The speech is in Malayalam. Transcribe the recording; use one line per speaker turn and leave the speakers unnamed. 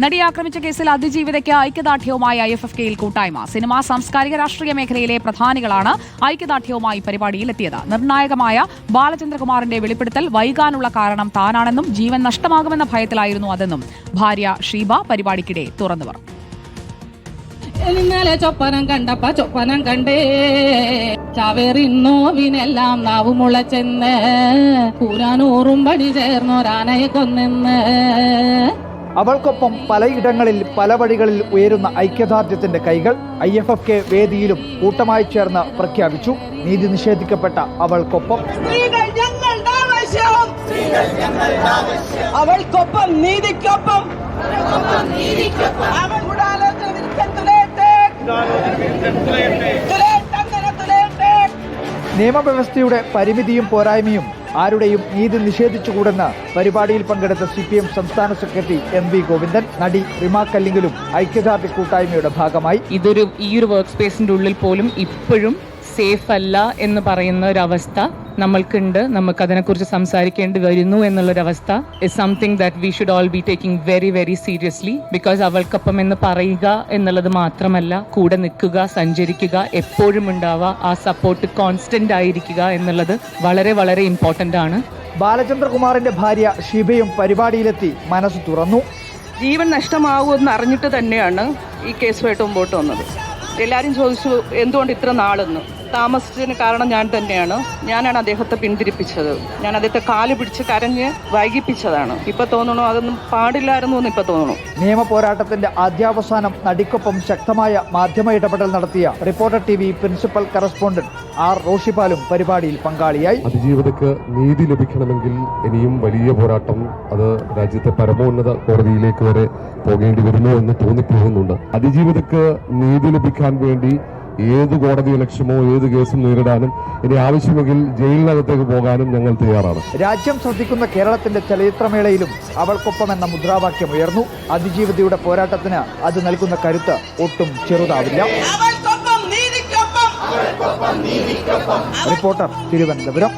നടിയെ ആക്രമിച്ച കേസിൽ അതിജീവിതയ്ക്ക് ഐക്യദാർഢ്യവുമായി ഐ എഫ് എഫ് കെയിൽ കൂട്ടായ്മ. സിനിമാ സാംസ്കാരിക രാഷ്ട്രീയ മേഖലയിലെ പ്രധാനികളാണ് ഐക്യദാർഢ്യവുമായി പരിപാടിയിൽ എത്തിയത് നിർണായകമായ ബാലചന്ദ്രകുമാറിന്റെ വെളിപ്പെടുത്തൽ വൈകാനുള്ള കാരണം താനാണെന്നും ജീവൻ നഷ്ടമാകുമെന്ന ഭയത്തിലായിരുന്നു അതെന്നും ഭാര്യ ഷീബ പരിപാടിക്കിടെ തുറന്നു പറഞ്ഞു
ചൊപ്പനം കണ്ടപ്പ ചൊപ്പനം കണ്ടേ. ചാവേറിന്നോവിനെല്ലാം നാവ് മുളച്ചെന്ന്. കൂരാനൂറും പടി ചേർന്നൊരാനയെ കൊന്നെന്ന്.
അവൾക്കൊപ്പം പലയിടങ്ങളിൽ പല വഴികളിൽ ഉയരുന്ന ഐക്യദാർഢ്യത്തിന്റെ കൈകൾ ഐ എഫ് എഫ് കെ വേദിയിലും കൂട്ടമായി ചേർന്ന് പ്രഖ്യാപിച്ചു. നീതി നിഷേധിക്കപ്പെട്ട അവൾക്കൊപ്പം
അവൾക്കൊപ്പം നീതിക്കൊപ്പം.
നിയമവ്യവസ്ഥയുടെ പരിമിതിയും പോരായ്മയും ആരുടെയും നീതി നിഷേധിച്ചുകൂടെന്ന് പരിപാടിയിൽ പങ്കെടുത്ത സി പി എം സംസ്ഥാന സെക്രട്ടറി എം വി ഗോവിന്ദൻ നടി റിമ കല്ലിങ്കലും ഐക്യദാർഢ്യ കൂട്ടായ്മയുടെ ഭാഗമായി.
ഇതൊരു ഈ ഒരു വർക്ക് സ്പേസിന്റെ ഉള്ളിൽ പോലും ഇപ്പോഴും സേഫ് അല്ല എന്ന് പറയുന്ന ഒരു അവസ്ഥ നമ്മൾക്കുണ്ട്. നമുക്ക് അതിനെക്കുറിച്ച് സംസാരിക്കേണ്ടി വരുന്നു എന്നുള്ളൊരവസ്ഥ is something that we should all be taking very very seriously because അവൾക്കൊപ്പം എന്ന് പറയുക എന്നുള്ളത് മാത്രമല്ല കൂടെ നിൽക്കുക സഞ്ചരിക്കുക എപ്പോഴും ഉണ്ടാവുക ആ സപ്പോർട്ട് കോൺസ്റ്റന്റ് ആയിരിക്കുക എന്നുള്ളത് വളരെ വളരെ ഇമ്പോർട്ടന്റ് ആണ്.
ബാലചന്ദ്രകുമാറിന്റെ ഭാര്യ ഷിബയും പരിപാടിയിലെത്തി മനസ്സ് തുറന്നു.
ജീവൻ നഷ്ടമാവുമെന്ന് അറിഞ്ഞിട്ട് തന്നെയാണ് ഈ കേസുമായിട്ട് മുമ്പോട്ട് വന്നത്. എല്ലാവരും ചോദിച്ചു എന്തുകൊണ്ട് ഇത്ര നാളെന്ന്? താമസിച്ചതിന് കാരണം ഞാൻ തന്നെയാണ്. ഞാനാണ് അദ്ദേഹത്തെ പിന്തിരിപ്പിച്ചത്. ഞാൻ അദ്ദേഹത്തെ കാൽ പിടിച്ച് കരഞ്ഞ് വൈകിപ്പിച്ചതാണ്. ഇപ്പൊ തോന്നണു? അതൊന്നും പാടില്ലായിരുന്നു എന്ന് ഇപ്പൊ തോന്നുന്നു
നിയമ പോരാട്ടത്തിന്റെ ആദ്യാവസാനം നടിക്കൊപ്പം ശക്തമായ മാധ്യമ ഇടപെടൽ നടത്തിയ reporter T V principal correspondent R റോഷിപാലും പരിപാടിയിൽ പങ്കാളിയായി.
അതിജീവിതക്ക് നീതി ലഭിക്കണമെങ്കിൽ ഇനിയും വലിയ പോരാട്ടം അത് രാജ്യത്തെ പരമോന്നത കോടതിയിലേക്ക് വരെ പോകേണ്ടി വരുമോ എന്ന് തോന്നിപ്പോകുന്നുണ്ട്. അതിജീവിതക്ക് നീതി ലഭിക്കാൻ വേണ്ടി ഏത് കോടതി ലക്ഷ്യമോ ഏത് കേസും നേരിടാനും ഇനി ആവശ്യമെങ്കിൽ ജയിലിനകത്തേക്ക് പോകാനും ഞങ്ങൾ തയ്യാറാണ്.
രാജ്യം ശ്രദ്ധിക്കുന്ന കേരളത്തിന്റെ ചലച്ചിത്രമേളയിലും അവൾക്കൊപ്പം എന്ന മുദ്രാവാക്യം ഉയർന്നു. അതിജീവിതയുടെ പോരാട്ടത്തിന് അത് നൽകുന്ന കരുത്ത് ഒട്ടും ചെറുതാവില്ല.
അവൾക്കൊപ്പം നീതിക്കൊപ്പം.
റിപ്പോർട്ടർ തിരുവനന്തപുരം.